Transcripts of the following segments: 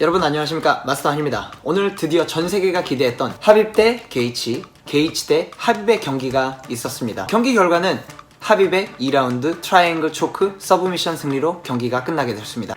여러분 안녕하십니까? 마스터 한입니다. 오늘 드디어 전 세계가 기대했던 하빕 대 게이치 게이치 대 하빕의 경기가 있었습니다. 경기 결과는 하빕의 2라운드 트라이앵글 초크 서브미션 승리로 경기가 끝나게 됐습니다.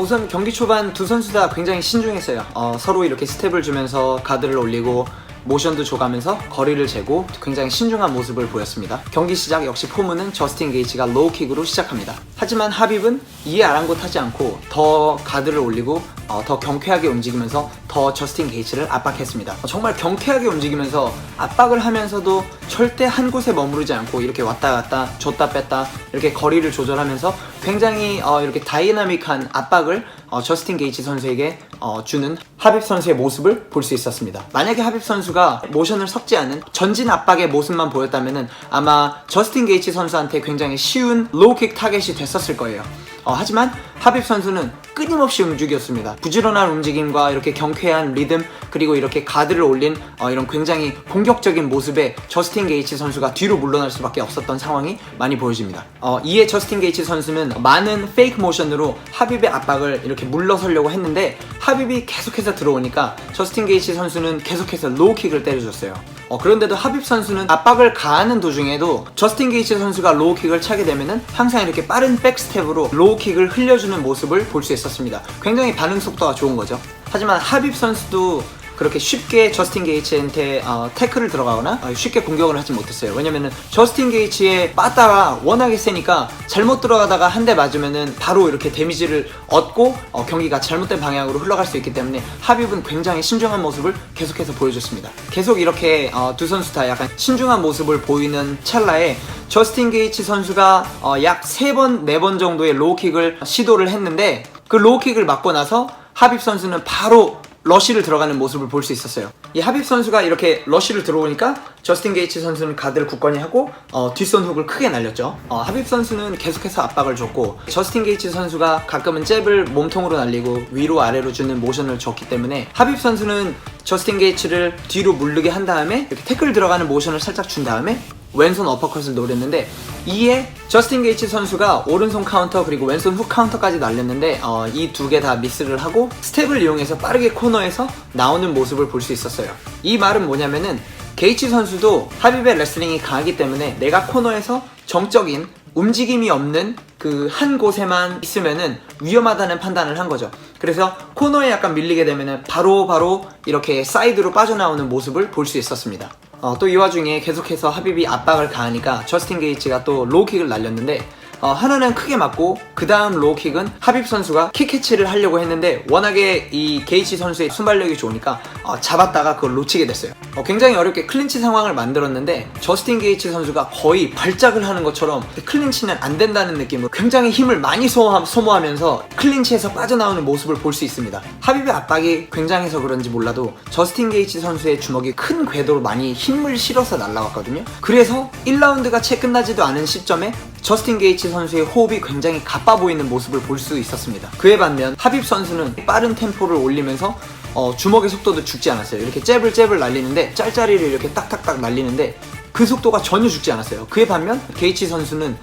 우선 경기 초반 두 선수 다 굉장히 신중했어요. 어, 서로 이렇게 스텝을 주면서 가드를 올리고 모션도 줘가면서 거리를 재고 굉장히 신중한 모습을 보였습니다. 경기 시작 역시 포문은 저스틴 게이지가 로우킥으로 시작합니다. 하지만 하빕은 이에 아랑곳하지 않고 더 가드를 올리고 어, 더 경쾌하게 움직이면서 더 저스틴 게이지를 압박했습니다. 어, 정말 경쾌하게 움직이면서 압박을 하면서도 절대 한 곳에 머무르지 않고 이렇게 왔다 갔다 줬다 뺐다 이렇게 거리를 조절하면서 굉장히 어, 이렇게 다이나믹한 압박을 어, 저스틴 게이지 선수에게 어, 주는 하빕 선수의 모습을 볼 수 있었습니다. 만약에 하빕 선수가 모션을 섞지 않은 전진 압박의 모습만 보였다면 아마 저스틴 게이지 선수한테 굉장히 쉬운 로우킥 타겟이 됐었을 거예요. 어, 하지만 하빕 선수는 끊임없이 움직였습니다. 부지런한 움직임과 이렇게 경쾌한 리듬 그리고 이렇게 가드를 올린 어, 이런 굉장히 공격적인 모습에 저스틴 게이치 선수가 뒤로 물러날 수밖에 없었던 상황이 많이 보여집니다. 어, 이에 저스틴 게이치 선수는 많은 페이크 모션으로 하빕의 압박을 이렇게 물러서려고 했는데 하빕이 계속해서 들어오니까 저스틴 게이치 선수는 계속해서 로우킥을 때려줬어요. 어, 그런데도 하빕 선수는 압박을 가하는 도중에도 저스틴 게이치 선수가 로우킥을 차게 되면은 항상 이렇게 빠른 백스텝으로 로우킥을 흘려주는 모습을 볼 수 있었습니다. 굉장히 반응 속도가 좋은 거죠. 하지만 하빕 선수도 그렇게 쉽게 저스틴 게이츠한테 어, 태클을 들어가거나 어, 쉽게 공격을 하지 못했어요. 왜냐면은 저스틴 게이츠의 빠따가 워낙에 세니까 잘못 들어가다가 한 대 맞으면은 바로 이렇게 데미지를 얻고 어, 경기가 잘못된 방향으로 흘러갈 수 있기 때문에 하빕은 굉장히 신중한 모습을 계속해서 보여줬습니다. 계속 이렇게 어, 두 선수 다 약간 신중한 모습을 보이는 찰나에 저스틴 게이츠 선수가 어, 약세 번, 네번 정도의 로우킥을 시도를 했는데 그 로우킥을 맞고 나서 하빕 선수는 바로 러쉬를 들어가는 모습을 볼 수 있었어요. 이 하빕 선수가 이렇게 러쉬를 들어오니까 저스틴 게이츠 선수는 가드를 굳건히 하고 어, 뒷손 훅을 크게 날렸죠. 어, 하빕 선수는 계속해서 압박을 줬고 저스틴 게이츠 선수가 가끔은 잽을 몸통으로 날리고 위로 아래로 주는 모션을 줬기 때문에 하빕 선수는 저스틴 게이츠를 뒤로 물르게 한 다음에 이렇게 태클 들어가는 모션을 살짝 준 다음에 왼손 어퍼컷을 노렸는데 이에 저스틴 게이츠 선수가 오른손 카운터 그리고 왼손 훅 카운터까지 날렸는데 어, 이 두 개 다 미스를 하고 스텝을 이용해서 빠르게 코너에서 나오는 모습을 볼 수 있었어요. 이 말은 뭐냐면은 게이츠 선수도 하빕의 레슬링이 강하기 때문에 내가 코너에서 정적인 움직임이 없는 그 한 곳에만 있으면은 위험하다는 판단을 한 거죠. 그래서 코너에 약간 밀리게 되면은 바로 바로 이렇게 사이드로 빠져나오는 모습을 볼 수 있었습니다. 어, 또 이 와중에 계속해서 하빕이 압박을 가하니까 저스틴 게이츠가 또 로우킥을 날렸는데 어, 하나는 크게 맞고 그 다음 로우킥은 하빕 선수가 킥 캐치를 하려고 했는데 워낙에 이 게이치 선수의 순발력이 좋으니까 어, 잡았다가 그걸 놓치게 됐어요. 어, 굉장히 어렵게 클린치 상황을 만들었는데 저스틴 게이치 선수가 거의 발작을 하는 것처럼 클린치는 안 된다는 느낌으로 굉장히 힘을 많이 소모하, 소모하면서 클린치에서 빠져나오는 모습을 볼 수 있습니다. 하빕의 압박이 굉장해서 그런지 몰라도 저스틴 게이치 선수의 주먹이 큰 궤도로 많이 힘을 실어서 날라왔거든요. 그래서 1라운드가 채 끝나지도 않은 시점에 저스틴 게이츠 선수의 호흡이 굉장히 가빠 보이는 모습을 볼 수 있었습니다. 그에 반면 하빕 선수는 빠른 템포를 올리면서 어, 주먹의 속도도 죽지 않았어요. 이렇게 잽을 잽을 날리는데 짤짤이를 이렇게 딱딱딱 날리는데 그 속도가 전혀 죽지 않았어요. 그에 반면 게이치 선수는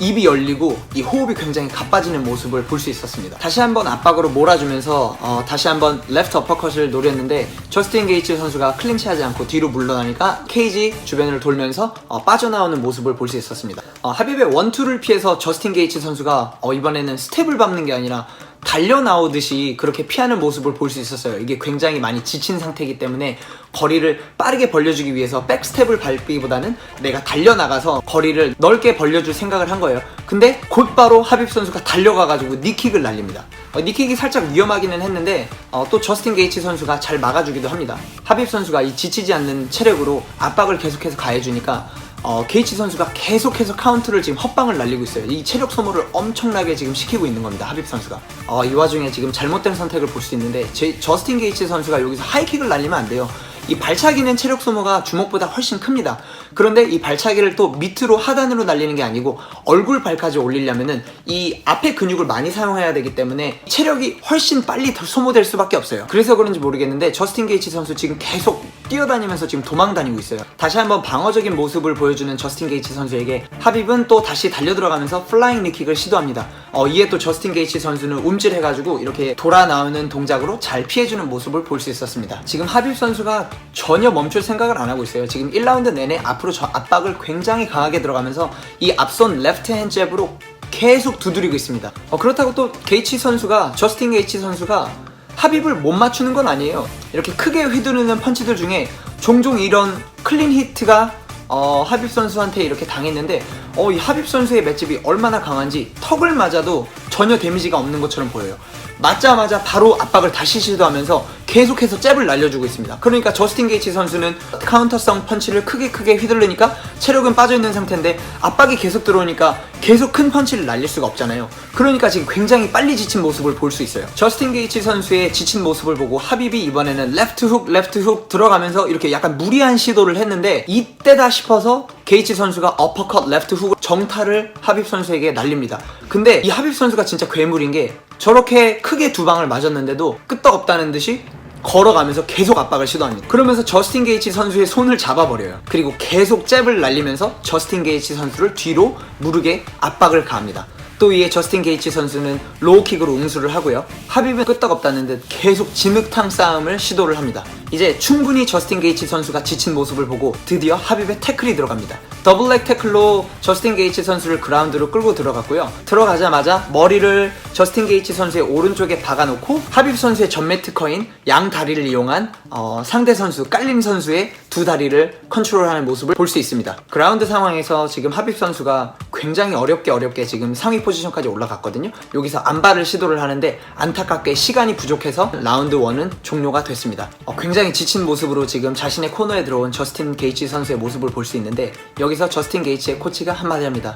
입이 열리고 이 호흡이 굉장히 가빠지는 모습을 볼 수 있었습니다. 다시 한번 압박으로 몰아주면서 어, 다시 한번 레프트 어퍼컷을 노렸는데 저스틴 게이츠 선수가 클린치하지 않고 뒤로 물러나니까 케이지 주변을 돌면서 어, 빠져나오는 모습을 볼 수 있었습니다. 어, 하빕의 원투를 피해서 저스틴 게이츠 선수가 어, 이번에는 스텝을 밟는 게 아니라 달려 나오듯이 그렇게 피하는 모습을 볼 수 있었어요. 이게 굉장히 많이 지친 상태이기 때문에 거리를 빠르게 벌려주기 위해서 백스텝을 밟기보다는 내가 달려 나가서 거리를 넓게 벌려줄 생각을 한 거예요. 근데 곧바로 하빕 선수가 달려가가지고 니킥을 날립니다. 어, 니킥이 살짝 위험하기는 했는데 어, 또 저스틴 게이치 선수가 잘 막아주기도 합니다. 하빕 선수가 이 지치지 않는 체력으로 압박을 계속해서 가해주니까 어, 게이치 선수가 계속해서 카운트를 지금 헛방을 날리고 있어요. 이 체력 소모를 엄청나게 지금 시키고 있는 겁니다. 하빕 선수가. 어, 이 와중에 지금 잘못된 선택을 볼 수 있는데 제, 저스틴 게이치 선수가 여기서 하이킥을 날리면 안 돼요. 이 발차기는 체력 소모가 주먹보다 훨씬 큽니다. 그런데 이 발차기를 또 밑으로 하단으로 날리는 게 아니고 얼굴 발까지 올리려면은 이 앞에 근육을 많이 사용해야 되기 때문에 체력이 훨씬 빨리 더 소모될 수밖에 없어요. 그래서 그런지 모르겠는데 저스틴 게이치 선수 지금 계속 뛰어다니면서 지금 도망 다니고 있어요. 다시 한번 방어적인 모습을 보여주는 저스틴 게이치 선수에게 합입은 또 다시 달려 들어가면서 플라잉 니킥을 시도합니다. 어, 이에 또 저스틴 게이치 선수는 움찔해가지고 이렇게 돌아 나오는 동작으로 잘 피해주는 모습을 볼 수 있었습니다. 지금 합입 선수가 전혀 멈출 생각을 안 하고 있어요. 지금 1라운드 내내 앞으로 저 압박을 굉장히 강하게 들어가면서 이 앞선 레프트 핸 잽으로 계속 두드리고 있습니다. 어, 그렇다고 또 게이치 선수가 저스틴 게이치 선수가 합입을 못 맞추는 건 아니에요. 이렇게 크게 휘두르는 펀치들 중에 종종 이런 클린 히트가 어, 합입 선수한테 이렇게 당했는데 어, 이 합입 선수의 맷집이 얼마나 강한지 턱을 맞아도 전혀 데미지가 없는 것처럼 보여요. 맞자마자 바로 압박을 다시 시도하면서 계속해서 잽을 날려주고 있습니다. 그러니까 저스틴 게이치 선수는 카운터성 펀치를 크게 크게 휘둘르니까 체력은 빠져있는 상태인데 압박이 계속 들어오니까 계속 큰 펀치를 날릴 수가 없잖아요. 그러니까 지금 굉장히 빨리 지친 모습을 볼 수 있어요. 저스틴 게이치 선수의 지친 모습을 보고 합입이 이번에는 레프트 훅, 레프트 훅 들어가면서 이렇게 약간 무리한 시도를 했는데 이때다 싶어서 게이치 선수가 어퍼컷 레프트 훅 정타를 합입 선수에게 날립니다. 근데 이 합입 선수가 진짜 괴물인 게 저렇게 크게 두 방을 맞았는데도 끄떡없다는 듯이 걸어가면서 계속 압박을 시도합니다. 그러면서 저스틴 게이치 선수의 손을 잡아버려요. 그리고 계속 잽을 날리면서 저스틴 게이치 선수를 뒤로 무르게 압박을 가합니다. 또 이에 저스틴 게이치 선수는 로우킥으로 응수를 하고요. 합입은 끄떡없다는 듯 계속 진흙탕 싸움을 시도를 합니다. 이제 충분히 저스틴 게이치 선수가 지친 모습을 보고 드디어 합입에 태클이 들어갑니다. 더블렉 태클로 저스틴 게이치 선수를 그라운드로 끌고 들어갔고요. 들어가자마자 머리를 저스틴 게이치 선수의 오른쪽에 박아놓고 합입 선수의 전매 특허인 양 다리를 이용한 어, 상대 선수 깔림 선수의 두 다리를 컨트롤하는 모습을 볼 수 있습니다. 그라운드 상황에서 지금 합입 선수가 굉장히 어렵게 어렵게 지금 상위 포지션까지 올라갔거든요. 여기서 안발을 시도를 하는데 안타깝게 시간이 부족해서 라운드 1은 종료가 됐습니다. 어, 굉장히 지친 모습으로 지금 자신의 코너에 들어온 저스틴 게이치 선수의 모습을 볼 수 있는데 여기서 저스틴 게이치의 코치가 한마디 합니다.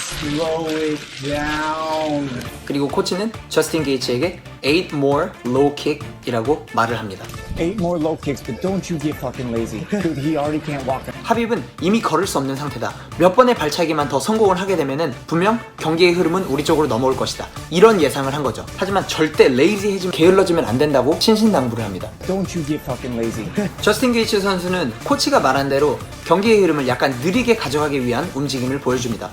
그리고 코치는 저스틴 게이치에게 8 more low kick이라고 말을 합니다. Eight more low kicks, but don't you get fucking lazy. Dude, he already can't walk. 합입은 이미 걸을 수 없는 상태다. 몇 번의 발차기만 더 성공을 하게 되면은 분명 경기의 흐름은 우리 쪽으로 넘어올 것이다. 이런 예상을 한 거죠. 하지만 절대 레이지해지면 게을러지면 안 된다고 신신당부를 합니다. Don't you get fucking lazy. 저스틴 게이츠 선수는 코치가 말한 대로 경기의 흐름을 약간 느리게 가져가기 위한 움직임을 보여줍니다.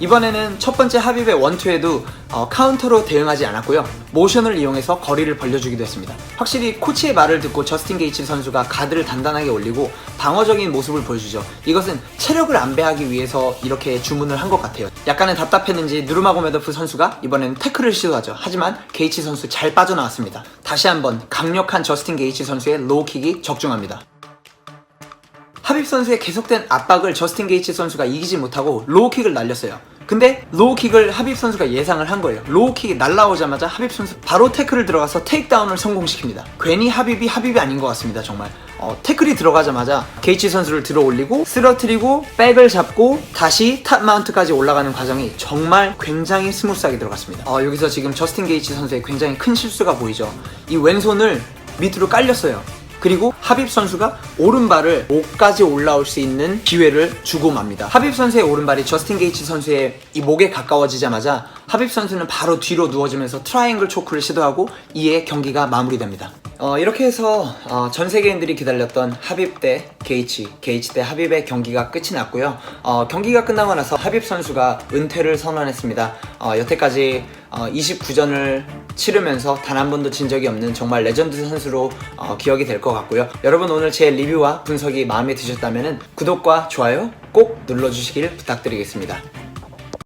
이번에는 첫 번째 합입의 원투에도 어, 카운터로 대응하지 않았고요. 모션을 이용해서 거리를 벌려주기도 했습니다. 확실히 코치의 말을 듣고 저스틴 게이츠 선수가 가드를 단단하게 올리고 방어적인 모습을 보여주죠. 이것은 체력을 안배하기 위해서 이렇게 주문을 한 것 같아요. 약간은 답답했는지 누르마고메도프 선수가 이번엔 태클을 시도하죠. 하지만 게이츠 선수 잘 빠져나왔습니다. 다시 한번 강력한 저스틴 게이츠 선수의 로우킥이 적중합니다. 합입 선수의 계속된 압박을 저스틴 게이츠 선수가 이기지 못하고 로우킥을 날렸어요. 근데 로우킥을 합입 선수가 예상을 한 거예요. 로우킥이 날라오자마자 합입 선수 바로 태클을 들어가서 테이크다운을 성공시킵니다. 괜히 합입이 합입이 아닌 것 같습니다. 정말. 어, 태클이 들어가자마자 게이츠 선수를 들어 올리고 쓰러뜨리고 백을 잡고 다시 탑 마운트까지 올라가는 과정이 정말 굉장히 스무스하게 들어갔습니다. 어, 여기서 지금 저스틴 게이츠 선수의 굉장히 큰 실수가 보이죠. 이 왼손을 밑으로 깔렸어요. 그리고 합입 선수가 오른발을 목까지 올라올 수 있는 기회를 주고 맙니다. 합입 선수의 오른발이 저스틴 게이츠 선수의 이 목에 가까워지자마자 합입 선수는 바로 뒤로 누워지면서 트라이앵글 초크를 시도하고 이에 경기가 마무리됩니다. 어, 이렇게 해서 어, 전 세계인들이 기다렸던 합입 대 게이치, 게이치 대 합입의 경기가 끝이 났고요. 어, 경기가 끝나고 나서 합입 선수가 은퇴를 선언했습니다. 어, 여태까지 29전을 치르면서 단 한 번도 진 적이 없는 정말 레전드 선수로 어, 기억이 될 것 같고요. 여러분 오늘 제 리뷰와 분석이 마음에 드셨다면 구독과 좋아요 꼭 눌러주시길 부탁드리겠습니다.